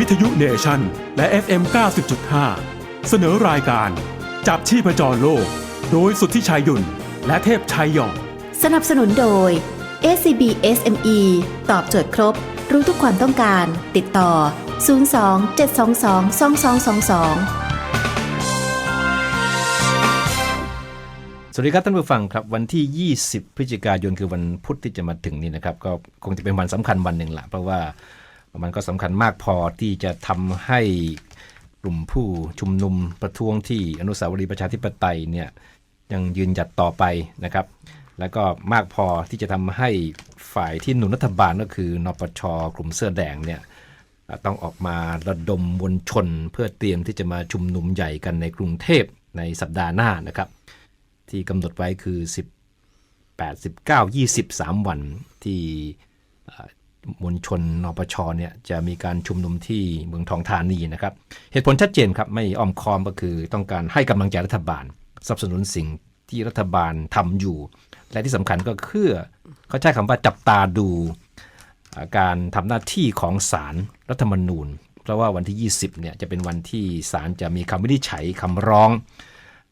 วิทยุเนชั่น และ FM 90.5 เสนอรายการ จับชีพจรโลก โดยสุทธิชัยหยุ่น และเทพชัยหย่อง สนับสนุนโดย SCB SME ตอบโจทย์ครบ รู้ทุกความต้องการ ติดต่อ 02 722 2222สวัสดีครับท่านผู้ฟังครับวันที่ 20 พฤศจิกายนคือวันพุธที่จะมาถึงนี้นะครับ ก็คงจะเป็นวันสำคัญวันหนึ่งละเพราะว่า มันก็สำคัญมากพอที่จะทำให้กลุ่มผู้ชุมนุมประท้วงที่อนุสาวรีย์ประชาธิปไตยเนี่ยยังยืนหยัดต่อไปนะครับ แล้วก็มากพอที่จะทำให้ฝ่ายที่หนุนรัฐบาลก็คือนปชกลุ่มเสื้อแดงเนี่ยต้องออกมาระดมมวลชนเพื่อเตรียมที่จะมาชุมนุมใหญ่กันในกรุงเทพในสัปดาห์หน้านะครับ ที่กำหนดไว้คือ 18 19 20 3 วันที่ มวลชนนปชเนี่ยจะมีการชุมนุมที่เมืองทองธานีนะครับ เหตุผลชัดเจนครับไม่อ้อมค้อมก็คือต้องการให้กำลังใจรัฐบาลสนับสนุนสิ่งที่รัฐบาลทำอยู่ และที่สำคัญก็คือเขาใช้คำว่าจับตาดูการทำหน้าที่ของศาลรรัฐธรรมนูญ เพราะว่าวันที่ 20เนี่ยจะเป็นวันที่ศาลจะมีคำวินิจฉัยคำร้อง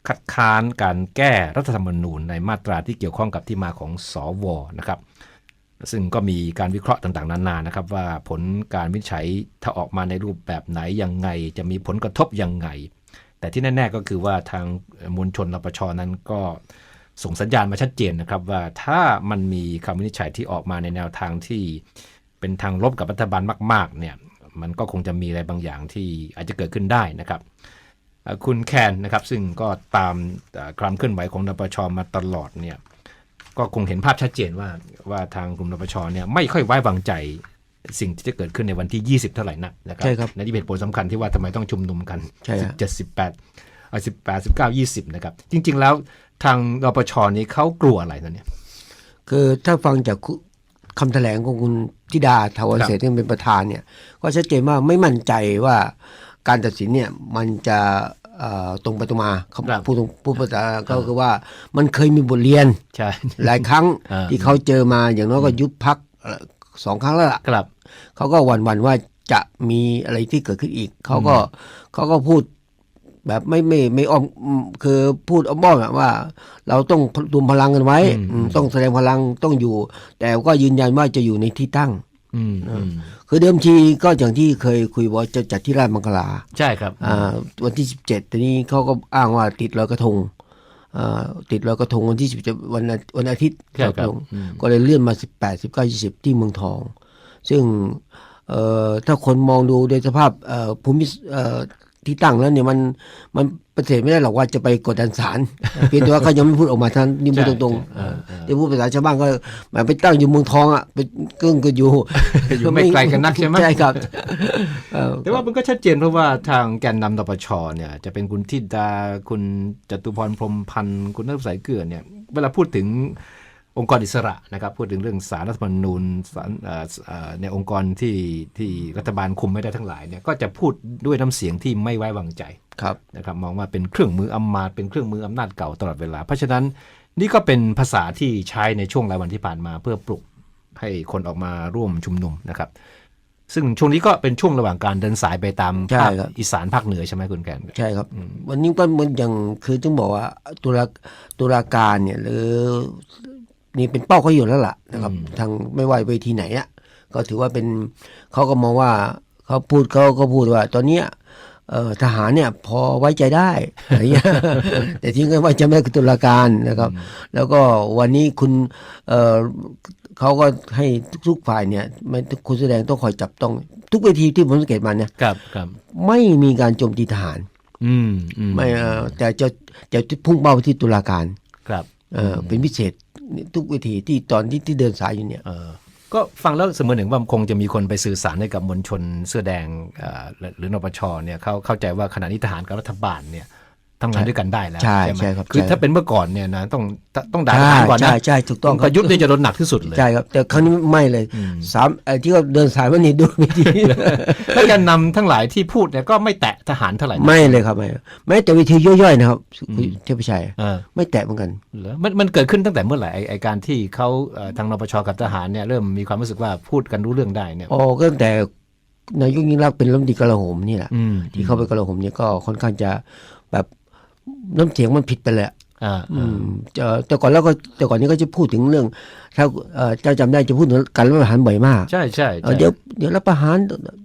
คัดค้านการแก้รัฐธรรมนูญในมาตราที่เกี่ยวข้องกับที่มาของสวนะครับ ซึ่งก็มีการวิเคราะห์ต่างๆ นานานะครับ ว่าผลการวินิจฉัยถ้าออกมาในรูปแบบไหนยังไง จะมีผลกระทบยังไง แต่ที่แน่ ๆ ก็คือว่าทางมวลชนนปชนั้นก็ส่งสัญญาณมาชัดเจนนะครับ ว่าถ้ามันมีคำวินิจฉัยที่ออกมาในแนวทางที่เป็นทางลบกับรัฐบาลมาก ๆ เนี่ยมันก็คงจะมีอะไรบางอย่างที่อาจจะเกิดขึ้นได้นะครับ คุณแคนนะครับซึ่งก็ตามความเคลื่อนไหวของนปชมาตลอดเนี่ย ก็คงเห็นภาพชัดเจนว่าว่าทางกลุ่มนปชเนี่ยไม่ค่อยไว้วางใจสิ่งที่จะเกิดขึ้นในวันที่ 20 เท่าไหร่นักนะครัใช่ครับในที่เป็นผลสำคัญที่ว่าทำไมต้องชุมนุมกันใช่ฮะเจ็ดสิบแปดสิบแปดสิบเก้ายี่สิบนะครับ จริง ๆ แล้วทางนปชนี้เขากลัวอะไรนะเนี่ยคือถ้าฟังจากคุคำแถลงของคุณธิดาทาวรครับเศรษฐ์ที่เป็นประธานเนี่ย ก็ชัดเจนว่าไม่มั่นใจว่าการตัดสินเนี่ยมันจะเอ่อ ตรงไปตรงมาเขาครับพูดตรงพูดภาษาก็คือว่ามันเคยมีบทเรียนใช่หลายครั้งอ่าที่เขาเจอมาอย่างน้อยก็ยุบพักสองครั้งแล้วล่ะครับเขาก็หวั่นวันๆว่าจะมีอะไรที่เกิดขึ้นอีก เขาก็เขาก็พูดแบบไม่ไม่ไม่อ้อมอืมคือพูดอ้อมๆอะว่า เราต้องรวมพลังกันไว้อืมอืมต้องแสดงพลังต้องอยู่ แต่ก็ยืนยันว่าจะอยู่ในที่ตั้งอืมอืม คือเดิมทีก็อย่างที่เคยคุยว่าจะจัดที่ราชมังคลาใช่ครับอ่าวันที่สิบเจ็ดทีนี้เขาก็อ้างว่าติดลอยกระทงอ่าติดลอยกระทงวันที่สิบเจ็ดวันอาวันอาทิตย์ใช่ครับลอยกะทงอืมก็เลยเลื่อนมาสิบแปดสิบเก้ายี่สิบที่เมืองทอง ซึ่งเอ่อถ้าคนมองดูโดยสภาพเอ่อภูมิเอ่อ ที่ตั้งแล้วเนี่ยมันมันปฏิเสธไม่ได้หรอกว่าจะไปกดดันศาลเพียงแต่ว่าเขายังไม่พูดออกมาท่านนี่พูดตรงๆเออเออที่พูดภาษาชาวบ้านก็หมายไปตั้งอยู่เมืองทองอะไปกึ่งก็อยู่อยู่ไม่ไกลกันนักใช่ไหมใช่ครับเอ่อแต่ว่ามันก็ชัดเจนเพราะว่าทางแกนนำนปชเนี่ย จะเป็นคุณทิดาคุณจตุพรพรหมพันธ์คุณนัทสายเกลือเนี่ย เวลาพูดถึง องค์กรอิสระนะครับพูดถึงเรื่องสารรัฐธรรมนูญสารเอ่อเอ่อในองค์กรที่ที่รัฐบาลคุมไม่ได้ทั้งหลายเนี่ยก็จะพูดด้วยน้ำเสียงที่ไม่ไว้วางใจครับนะครับมองว่าเป็นเครื่องมืออำมาตย์เป็นเครื่องมืออำนาจเก่าตลอดเวลา เพราะฉะนั้นนี่ก็เป็นภาษาที่ใช้ในช่วงหลายวันที่ผ่านมา เพื่อปลุกให้คนออกมาร่วมชุมนุมนะครับ ซึ่งช่วงนี้ก็เป็นช่วงระหว่างการเดินสายไปตามใช่ภาคครับอีสานภาคเหนือใช่ไหมคุณแกนใช่ครับ วันนี้ก็เหมันอย่างคือต้องบอกว่าตุลาตุลาการเนี่ยหรือ นี่เป็นเป้าเขาอยู่แล้วล่ะนะครับ ทางไม่ว่าเวทีไหนอะก็ถือว่าเป็นเขาก็มองว่าเขาพูดเขาก็พูดว่า ตอนเนี้ยเอ่อทหารเนี่ยพอไว้ใจได้อะไรเงี้ยแต่ที่ไม่ไว้ใจไม่ได้คือตุลาการนะครับ แล้วก็วันนี้คุณเอ่อเขาก็ให้ทุกฝ่ายเนี่ยไม่คุณแสดงต้องคอยจับต้อง ทุกเวทีที่ผมสังเกตมาเนี่ยครับครับไม่มีการโจมตีทหาร อืมอืมไม่เอ่อแต่จะจะพุ่งเป้าไปที่ตุลาการครับเอ่ออเป็นพิเศษ ทุกวิธีที่ตอนที่ที่เดินสายอยู่เนี่ย เออก็ฟังแล้วเสมือนหนึ่งว่าคงจะมีคนไปสื่อสารให้กับมวลชนเสื้อแดงเอ่อหรือหรือนปชเนี่ยเขาเข้าใจว่าขณะนี้ทหารกับรัฐบาลเนี่ย ทำงานด้วยกันได้แล้วใช่ไหมใช่ครับคือใช่ถ้าเป็นเมื่อก่อนเนี่ยนะต้องต้องด่าทใช่หารก่อนนะใช่ใช่ถูกต้องคปรับระยุทธ์เนี่ยจะโดนหนักที่สุดเลยใช่ครับแต่ครั้งนี้ไม่เลยอืมสามไอ้ที่เขาเดินสายวันนี้ดูไม่ดีแล้วการนำทั้งหลายที่พูดเนี่ยก็ไม่แตะทหารเท่าไหร่นะไม่เลยครับไม่แม้แต่เวทีย่อยๆนะครับคุณเทพชัยเออไม่แตะเหมือนกันเหรอมันมันเกิดขึ้นตั้งแต่เมื่อไหร่ไอ้ไอการที่เขาเอ่อทางนปชกับทหารเนี่ยเริ่มมีความรู้สึกว่าพูดกันรู้เรื่องได้เนี่ยอ๋อก็ตั้งแต่นายกยิ่งรักษณ์เป็นรัฐมนตรีกลาโหมนี่แหละอืมที่เข้าไปกลาโหมเนี่ยก็ค่อนข้างจะแบบ น้ำเสียงมันผิดไปเลยอะอ่าอืมจะแต่ก่อนแล้วก็แต่ก่อนนี้ก็จะพูดถึงเรื่อง ถ้าเอ่อเจ้าจำได้จะพูดถึงการรัฐประหารบ่อยมาก ใช่ใช่เอ่อใช่เดี๋ยวเดี๋ยวรัฐประหาร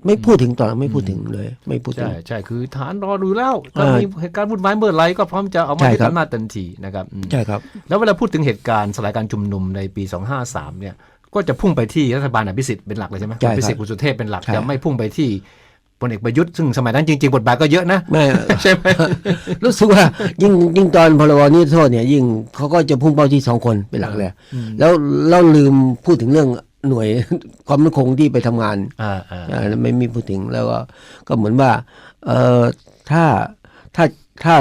ไม่พูดถึงตอนนั้นไม่พูดถึงเลย ไม่พูดถึงใช่ใช่คือฐานรอดูแล้วถ้าเออมีเหตุการณ์วุ่นวายเมื่อไหรก็พร้อมจะเอามาใช่ยึดครับอำนาจทันทีนะครับอืมใช่ครับ แล้วเวลาพูดถึงเหตุการณ์สลายการชุมนุมในปี 253 เนี่ย ก็จะพุ่งไปที่รัฐบาลอภิสิทธิ์เป็นหลักเลยใช่ไหมใช่ครับอภิสิทธิ์คุณสุเทพเป็นหลักใช่จะไม่พุ่งไปที่ พลเอกประยุทธ์ซึ่งสมัยนั้นจริง ๆ บทบาทก็เยอะนะไม่ ใช่ไหมรู้สึกว่ายิ่งยิ่งตอนพรบนี้โทษเนี่ย ยิ่งเขาก็จะพุ่งเป้าที่สองคนเป็นหลักเลยแล้วเราลืมพูดถึงเรื่องหน่วยความมั่นคงที่ไปทำงานอ่าอ่าอ่าไม่มีพูดถึงแล้วก็ก็เหมือนว่า เออถ้าถ้าถ้า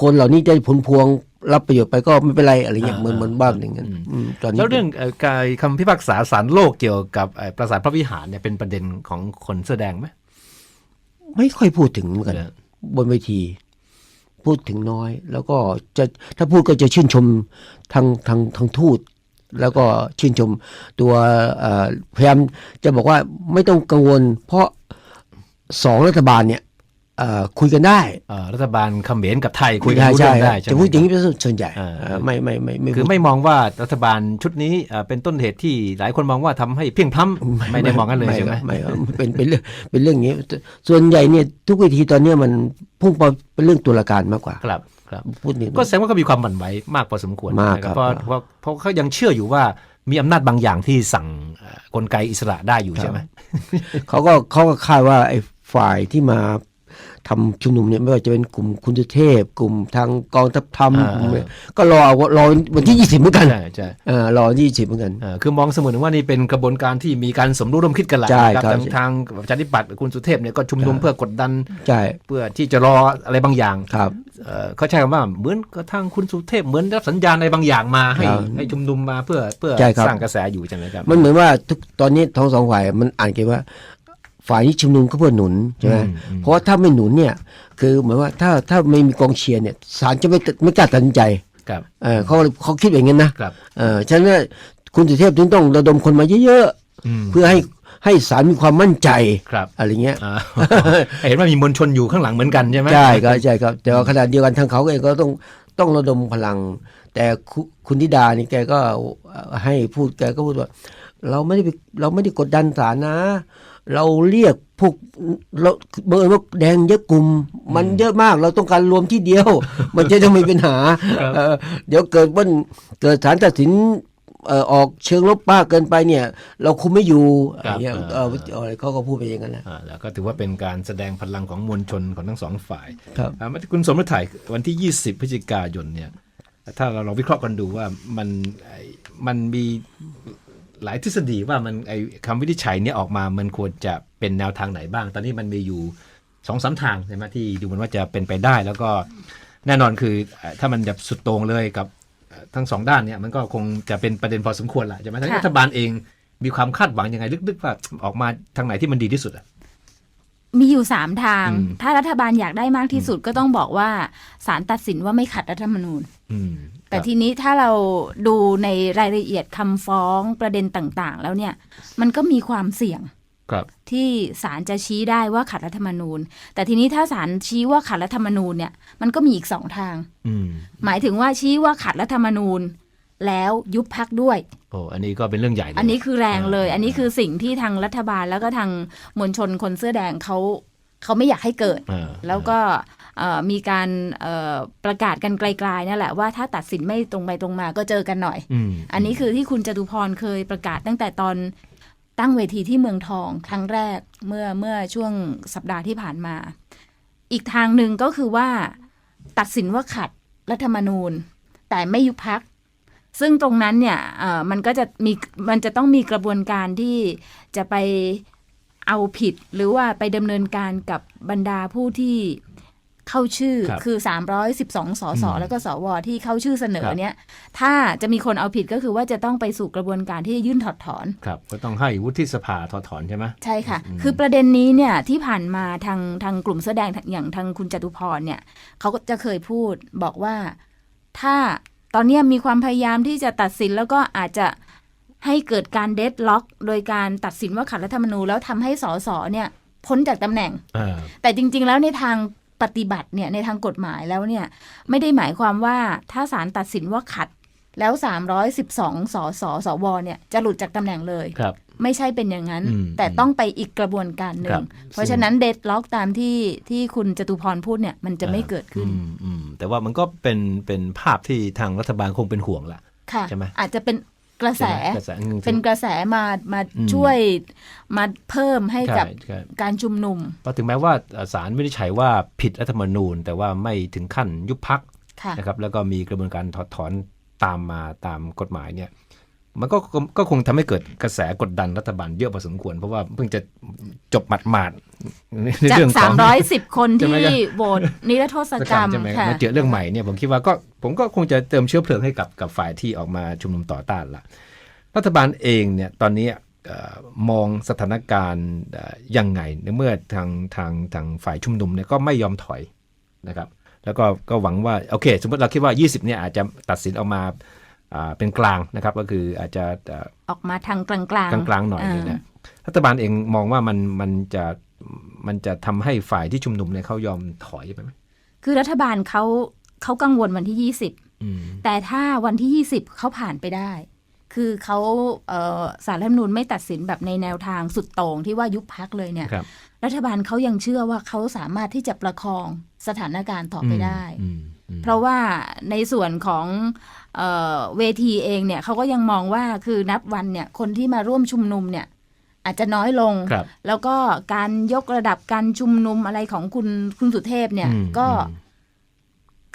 คนเหล่านี้จะผลพวงรับประโยชน์ไปก็ไม่เป็นไรอะไรเงี้ยเหมือนเหมือนบ้านอย่างนั้นอืมตอนนี้แล้วเรื่องเอ่อการคำพิพากษาศาลโลกเกี่ยวกับเอ่อปราสาทพระวิหารเนี่ยเป็นประเด็นของคนเสื้อแดงไหม ไม่ค่อยพูดถึงเหมือนกันเหรอบนเวที พูดถึงน้อย แล้วก็จะถ้าพูดก็จะชื่นชมทางทางทางทูตแล้วก็ชื่นชมตัวเอ่อพยายามจะบอกว่าไม่ต้องกังวล เพราะสองรัฐบาลเนี่ยเอ่อ คุยกันได้เอ่อรัฐบาลเขมรกับไทยคุยกันรู้ใช่เรื่องใช่ได้ใช่ไหมจะพูดอย่างนี้เป็นส่วนใหญ่อ่าเอ่อไม่ไม่ไม่ไม่คือไม่มองว่ารัฐบาลชุดนี้เอ่อเป็นต้นเหตุที่หลายคนมองว่าทำให้เพียงพล้ำไม่ได้มองกันเลยใช่ไหมไม่ครับเป็นเป็นเรื่องเป็นเรื่องอย่างนี้ ส่วนใหญ่เนี่ยทุกเวทีตอนเนี้ยมันพุ่งไปเป็นเรื่องตุลาการมากกว่าครับครับพูดนี่ก็แสดงว่าก็มีความหวั่นไหวมากพอสมควรมากนะครับครับเพราะเพราะเพราะเขายังเชื่ออยู่ว่ามีอำนาจบางอย่างที่สั่งเอ่อกลไกอิสระได้อยู่ใช่ไหมเขาก็เขาก็คาดว่าไอ้ฝ่ายที่มา ทำชุมนุมเนี่ยไม่ว่าจะเป็นกลุ่มคุณสุเทพ กลุ่มทางกองทัพธรรมอ่ากลุ่มเนี่ยก็รอรอวันที่ยี่สิบเหมือนกันใช่ใช่เออรอยี่สิบเหมือนกันเอ่อคือมองเสมือนว่านี่เป็นกระบวนการที่มีการสมรู้ร่วมคิดกันแหละใช่นะครับครับทางทางประชาธิปัตย์คุณสุเทพเนี่ยก็ชุมนุมใช่เพื่อกดดันใช่เพื่อที่จะรออะไรบางอย่างครับเอ่อเขาใช้คำว่าเหมือนกระทั่งคุณสุเทพเหมือนรับสัญญาณอะไรบางอย่างมาให้ครับให้ชุมนุมมาเพื่อเพื่อใช่ครับสร้างกระแสอยู่ใช่ไหมครับมันเหมือนว่าทุกตอนนี้ทั้งสองฝ่ายมันอ่านกันว่า ฝ่ายที่ชุมนุมก็เพื่อหนุนใช่ไหมอืมอืมเพราะว่าถ้าไม่หนุนเนี่ย คือเหมือนว่าถ้าถ้าไม่มีกองเชียร์เนี่ยศาลจะไม่ไม่กล้าตัดสินใจครับเออเขาเขาคิดอย่างนั้นนะครับเออฉะนั้นเนี่ยคุณสุเทพถึงต้องระดมคนมาเยอะอืมๆเพื่อให้ให้ศาลมีความมั่นใจครับอะไรเงี้ยอ่าเห็นว่ามีมวลชนอยู่ข้างหลังเหมือนกันใช่ไหมใช่ครับใช่ครับแต่ว่าขณะเดียวกันทางเขาเองก็ต้องต้องระดมพลัง แต่คุคุณธิดานี่แกก็ให้พูดแกก็พูดว่า เราไม่ได้ไปเราไม่ได้กดดันศาลนะ เราเรียกพวกเราเบอร์ว่าแดงเยอะกลุ่ม มันเยอะมากเราต้องการรวมที่เดียว มันจะต้องมีปัญหาเออเดี๋ยวเกิดว่าเกิดศาลตัดสินเอ่อออกเชิงลบมากเกินไปเนี่ย เราคุมไม่อยู่อะไรเงี้ยเออเออเขาก็พูดไปอย่างนั้นแหละอ่าแล้วก็ถือว่าเป็นการแสดงพลังของมวลชนของทั้งสองฝ่ายครับอ่ามาที่คุณสมฤทัยวันที่ 20พฤศจิกายนเนี่ย ถ้าเราลองวิเคราะห์กันดูว่ามันไอ้มันมี หลายทฤษฎีว่ามันไอ้คำวินิจฉัยเนี่ยออกมามันควรจะเป็นแนวทางไหนบ้าง ตอนนี้มันมีอยู่สองสามทางใช่ไหมที่ดูเหมือนว่าจะเป็นไปได้ แล้วก็แน่นอนคือเอ่อถ้ามันแบบสุดโต่งเลยกับเอ่อทั้งสองด้านเนี่ยมันก็คงจะเป็นประเด็นพอสมควรแหละใช่ไหมทั้งค่ะรัฐบาลเองมีความคาดหวังยังไงลึกๆว่าออกมาทางไหนที่มันดีที่สุดอะ มีอยู่สามทาง อืม ถ้ารัฐบาลอยากได้มากที่สุดก็ต้องบอกว่าศาลตัดสินว่าไม่ขัดรัฐธรรมนูญ อืมแต่ครับทีนี้ถ้าเราดูในรายละเอียดคำฟ้องประเด็นต่างๆ แล้วเนี่ย มันก็มีความเสี่ยงครับ ที่ศาลจะชี้ได้ว่าขัดรัฐธรรมนูญ แต่ทีนี้ถ้าศาลชี้ว่าขัดรัฐธรรมนูญเนี่ยมันก็มีอีกสองทาง อืม หมายถึงว่าชี้ว่าขัดรัฐธรรมนูญ แล้วยุบพักด้วย โอ้อันนี้ก็เป็นเรื่องใหญ่เลยอันนี้คือแรงเลยอ่าอันนี้คือสิ่งที่ทางรัฐบาลแล้วก็ทางมวลชนคนเสื้อแดงเขาเขาไม่อยากให้เกิดอ่าแล้วก็เอ่อมีการเอ่อประกาศกันไกลๆนั่นแหละว่าถ้าตัดสินไม่ตรงไปตรงมาก็เจอกันหน่อย อืมอันนี้คือที่คุณจตุพรเคยประกาศตั้งแต่ตอนตั้งเวทีที่เมืองทองครั้งแรกเมื่อเมื่อช่วงสัปดาห์ที่ผ่านมา อีกทางหนึ่งก็คือว่า ตัดสินว่าขัดรัฐธรรมนูญ แต่ไม่ยุบพัก ซึ่งตรงนั้นเนี่ยเอ่อมันก็จะมีมันจะต้องมีกระบวนการที่จะไปเอาผิดหรือว่าไปดำเนินการกับบรรดาผู้ที่เข้าชื่อครับคือ 312 สสอืมแล้วก็สว ที่เข้าชื่อเสนอครับเนี่ยถ้าจะมีคนเอาผิดก็คือว่าจะต้องไปสู่กระบวนการที่จะยื่นถอดถอน ครับ ก็ต้องให้วุฒิสภาถอดถอนใช่ไหมใช่ค่ะ คือประเด็นนี้เนี่ยที่ผ่านมาทางทางกลุ่มเสื้อแดงอย่างทางคุณจตุพรเนี่ยเขาก็จะเคยพูดบอกว่าถ้า ตอนเนี้ยมีความพยายามที่จะตัดสินแล้วก็อาจจะให้เกิดการเดดล็อก โดยการตัดสินว่าขัดรัฐธรรมนูญแล้วทำให้สสเนี่ยพ้นจากตำแหน่งอ่าแต่จริง ๆ แล้วในทางปฏิบัติเนี่ยในทางกฎหมายแล้วเนี่ยไม่ได้หมายความว่าถ้าศาลตัดสินว่าขัด แล้ว 312สสสวเนี่ยจะหลุดจากตำแหน่งเลยครับ ไม่ใช่เป็นอย่างนั้นอืมแต่ต้องไปอีกกระบวนการหคนึ่รังบเพราะฉะนั้นเดดล็อกตามที่ที่คุณจตุพรพูดเนี่ยมันจะไม่เกิดขึ้นอืมอืมแต่ว่ามันก็เป็นเป็นภาพที่ทางรัฐบาลคงเป็นห่วงละค่ะใช่ไหมอาจจะเป็นกระแสใช่ไหมกระแสอืมเป็นกระแสมามาอืมช่วยมาเพิ่มให้กับใช่ใช่การชุมนุมเพราะถึงแม้ว่าเอ่อศาลวินิจฉัยว่าผิดรัฐธรรมนูญ แต่ว่าไม่ถึงขั้นยุบพักค่ะนะครับแล้วก็มีกระบวนการถอดถอน ตามมาตามกฎหมายเนี่ยมันก็ก็ก็คงทำให้เกิดกระแสกดดันรัฐบาลเยอะพอสมควร เพราะว่าเพิ่งจะจบหมาดๆในจากเรื่องของ310คนใช่ไหมที่โหวตนิรโทษกรรมใช่ไหมค่ะมาเจอเรื่องใหม่เนี่ยผมคิดว่าก็ผมก็คงจะเติมเชื้อเพลิงให้กับกับฝ่ายที่ออกมาชุมนุมต่อต้านละรัฐบาลเองเนี่ยตอนนี้เอ่อมองสถานการณ์เอ่อยังไงในเมื่อทางทางทางฝ่ายชุมนุมเนี่ยก็ไม่ยอมถอยนะครับ แล้วก็ก็หวังว่าโอเค สมมติเราคิดว่า 20เนี่ยอาจจะตัดสินออกมาอ่าเป็นกลางนะครับก็คืออาจจะเอ่อออกมาทางกลางๆกลางๆหน่อยเนี่ยนะรัฐบาลเองมองว่ามันมันจะมันจะทำให้ฝ่ายที่ชุมนุมเนี่ยเขายอมถอยไปไหมคือรัฐบาลเขาเขากังวลวันที่อืม20 แต่ถ้าวันที่ 20เขาผ่านไปได้ คือเขาเอ่อสารรัฐธรรมนูญไม่ตัดสินแบบในแนวทางสุดโต่งที่ว่ายุบพักเลยเนี่ยครับรัฐบาลเขายังเชื่อว่าเขาสามารถที่จะประคองสถานการณ์ต่อไปได้อืมอืมเพราะว่าในส่วนของเออเวทีเองเนี่ยเขาก็ยังมองว่าคือนับวันเนี่ยคนที่มาร่วมชุมนุมเนี่ยอาจจะน้อยลงครับแล้วก็การยกระดับการชุมนุมอะไรของคุณคุณสุเทพเนี่ยอืมก็อืม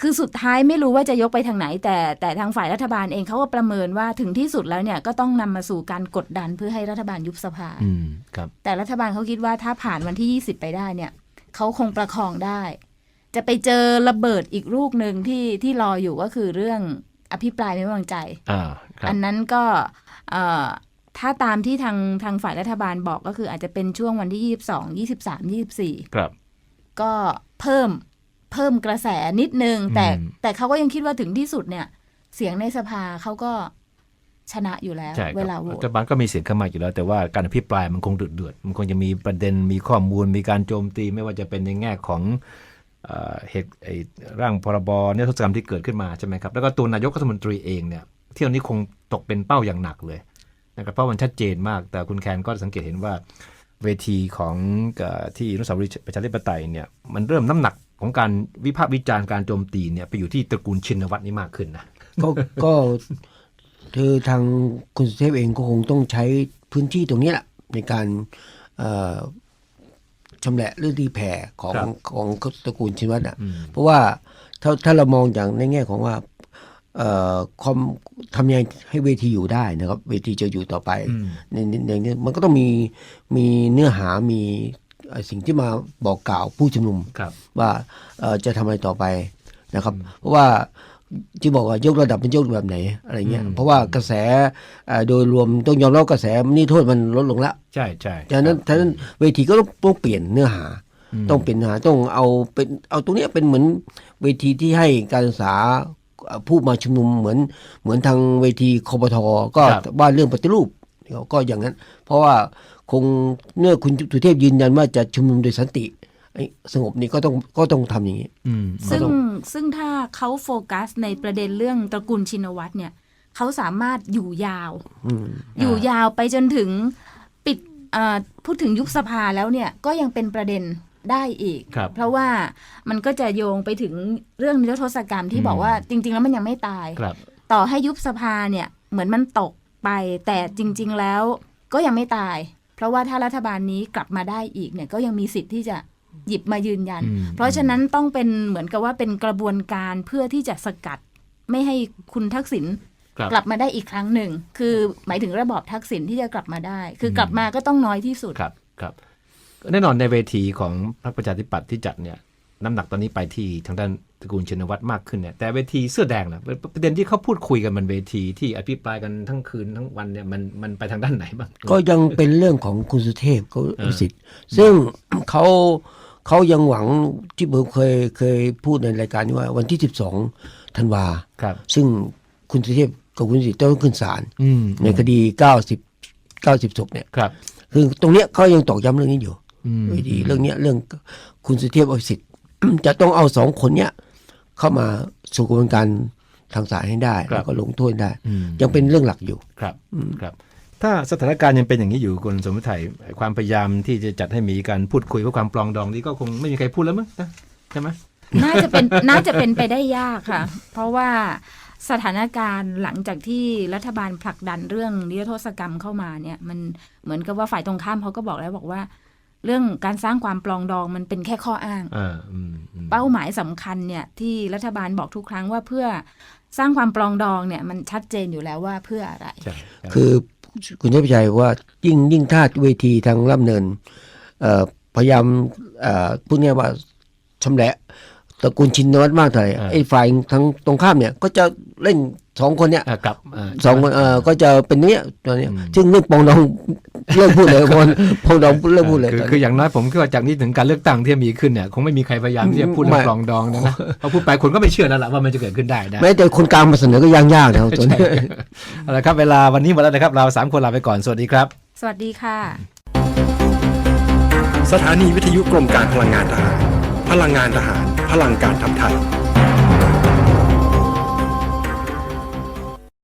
คือสุดท้ายไม่รู้ว่าจะยกไปทางไหน แต่แต่ทางฝ่ายรัฐบาลเองเขาก็ประเมินว่าถึงที่สุดแล้วเนี่ยก็ต้องนำมาสู่การกดดันเพื่อให้รัฐบาลยุบสภาอืมครับ แต่รัฐบาลเขาคิดว่าถ้าผ่านวันที่ 20 ไปได้เนี่ยเขาคงประคองได้ จะไปเจอระเบิดอีกลูกหนึ่งที่ที่รออยู่ก็คือเรื่องอภิปรายไม่ไว้วางใจอ่าครับอันนั้นก็เอ่อถ้าตามที่ทางทางฝ่ายรัฐบาลบอกก็คืออาจจะเป็นช่วงวันที่ 22 23 24 ครับ ก็เพิ่ม เพิ่มกระแสนิดนึง แต่อืมแต่เขาก็ยังคิดว่าถึงที่สุดเนี่ย เสียงในสภาเขาก็ชนะอยู่แล้วใช่ครับเวลาโหวรัตฐบาลก็มีเสียงเข้ามาอยู่แล้ว แต่ว่าการอภิปรายมันคงเดือดเดือดมันคงจะมีประเด็นมีข้อมูล มีการโจมตีไม่ว่าจะเป็นในแง่ของเอ่อเหตุไอ้ร่างพรบเนี่ยทศกรรมที่เกิดขึ้นมาใช่ไหมครับแล้วก็ตัวนายกรัฐมนตรีเองเนี่ยเที่ยวนี้คงตกเป็นเป้าอย่างหนักเลยนะครับเพราะมันชัดเจนมาก แต่คุณแคนก็สังเกตเห็นว่าเวทีของเอ่อที่อนุสาวรีย์ประชาธิปไตยเนี่ยมันเริ่มน้ำหนัก ของการวิพากษ์วิจารณ์การโจมตีเนี่ยไปอยู่ที่ตระกูลชินวัตรนี่มากขึ้นนะก็ก็คือทางคุณสุเทพเองก็คงต้องใช้พื้นที่ตรงนี้แหละในการเอ่อชำแหละหรือตีแผ่ของครับของตระกูลชินวัตรอะอืมเพราะว่าถ้าถ้าเรามองอย่างในแง่ของว่าเอ่อความทำยังไงให้เวทีอยู่ได้นะครับ เวทีจะอยู่ต่อไปอืมในในในนี้มันก็ต้องมีมีเนื้อหามีเอ่อ สิ่งที่มาบอกกล่าวผู้ชุมนุมครับว่าเอ่อจะทำอะไรต่อไปนะครับ เพราะว่าที่บอกว่ายกระดับเป็นยกแบบไหนอะไรเงี้ยอืมเพราะว่ากระแสเอ่อโดยรวมต้องยอมรับกระแสนี่โทษมันลดลงแล้วใช่ใช่ฉะนั้นฉะนั้นเวทีก็ต้องต้องเปลี่ยนเนื้อหามต้องเป็นเนื้อหาต้องเอาเป็นเอาตรงเนี้ยเป็นเหมือนเวทีที่ให้การศึกษาเอ่อผู้มาชุมนุมเหมือนเหมือนทางเวทีคอปทก็ครับว่าเรื่องปฏิรูปก็อย่างนั้น เพราะว่า คงเมื่อคุณสุเทพยืนยันว่าจะชุมนุมโดยสันติไอ้สงบนี่ก็ต้องก็ต้องทำอย่างนี้อืมซึ่งก็ต้องซึ่งถ้าเขาโฟกัสในประเด็นเรื่องตระกูลชินวัตรเนี่ยเขาสามารถอยู่ยาวอืมอยู่ยาวไปจนถึงปิดเอ่อพูดถึงยุบสภาแล้วเนี่ยก็ยังเป็นประเด็นได้อีกครับเพราะว่ามันก็จะโยงไปถึงเรื่องนิรโทษกรรมที่อืมบอกว่าจริง ๆ แล้วมันยังไม่ตายครับต่อให้ยุบสภาเนี่ยเหมือนมันตกไปแต่จริง ๆ แล้วก็ยังไม่ตาย เพราะว่าถ้ารัฐบาลนี้กลับมาได้อีกเนี่ยก็ยังมีสิทธิ์ที่จะหยิบมายืนยันอืมเพราะฉะนั้นต้องเป็นเหมือนกับว่าเป็นกระบวนการเพื่อที่จะสกัดไม่ให้คุณทักษิณครับกลับมาได้อีกครั้งหนึ่ง คือหมายถึงระบอบทักษิณที่จะกลับมาได้ คือกลับมาก็ต้องน้อยที่สุดครับครับแน่นอนในเวทีของพรรคประชาธิปัตย์ที่จัดเนี่ย น้ำหนักตอนนี้ไปที่ทางด้านตระกูลชินวัตรมากขึ้นเนี่ยแต่เวทีเสื้อแดงนะประเด็นที่เขาพูดคุยกันบนเวทีที่อภิปรายกันทั้งคืนทั้งวันเนี่ยมันมันไปทางด้านไหนบ้างก็ยังเป็นเรื่องของคุณสุเทพเขาเออสิทธิ์ซึ่งเขาเขายังหวังที่ผมเคยเคยพูดในรายการนี้ว่าวันที่ 12ธันวาครับ ซึ่งคุณสุเทพกับคุณสิทธิ์ต้องขึ้นศาลอืมในคดี 90 90ศพเนี่ยครับ คือตรงเนี้ยเขายังตอกย้ำเรื่องนี้อยู่อืมไม่ดีเรื่องเนี้ยเรื่องคุณสุเทพอภิสิทธิ์ จะต้องเอาสองคนเนี้ยเข้ามาสู่กระบวนการทางศาลให้ได้ ครับ แล้วก็ลงโทษได้อืมยังเป็นเรื่องหลักอยู่ ครับครับ ถ้าสถานการณ์ยังเป็นอย่างนี้อยู่คุณสมมติไทยความพยายามที่จะจัดให้มีการพูดคุยเพื่อความปลองดองนี้ก็คงไม่มีใครพูดแล้วมั้งนะใช่ไหม น่าจะเป็นน่าจะเป็นไปได้ยากค่ะ เพราะว่าสถานการณ์หลังจากที่รัฐบาลผลักดันเรื่องนิรโทษกรรมเข้ามาเนี่ย มันเหมือนกับว่าฝ่ายตรงข้ามเขาก็บอกแล้วบอกว่า เรื่องการสร้างความปลองดองมันเป็นแค่ข้ออ้าง อ่าอืมอืม เป้าหมายสำคัญเนี่ยที่รัฐบาลบอกทุกครั้งว่าเพื่อสร้างความปลองดองเนี่ยมันชัดเจนอยู่แล้วว่าเพื่ออะไร ใช่รับคือคุณเทพชัยว่ายิ่งยิ่งถ้าเวทีทางล่ำเนินเอ่อพยายามเอ่อพูดง่ายว่าชำแหละตระกูลชินนวัตมากเท่าไหร่ไอ้ฝ่ายทางตรงข้ามเนี่ย ก็จะเล่น สองคนเนี่ยอะกลับา สองคนเออก็จะเป็นเนี้ยตอนเนี้ยอืม ซึ่งเรื่องปองดองเลิกพูดเลยพอนปองดองเลิกพูดเลยคือตอนคือนี้ อย่างน้อยผมคิดว่าจากนี้ถึงการเลือกตั้งที่จะมีขึ้นเนี่ยคงไม่มีใครพยายามที่จะพูดไม่เรื่องปลองดองนะนะเพราะพูดไปคนก็ไม่เชื่อแล้วล่ะว่ามันจะเกิดขึ้นได้นะแม้แต่คนกลางมาเสนอก็ยังยากนะครับตอนนี้ เอาละครับเวลาวันนี้หมดแล้วนะครับเราสามคนลาไปก่อนสวัสดีครับ สวัสดีค่ะ สถานีวิทยุกรมการพลังงานทหาร พลังงานทหาร พลังการทำไทย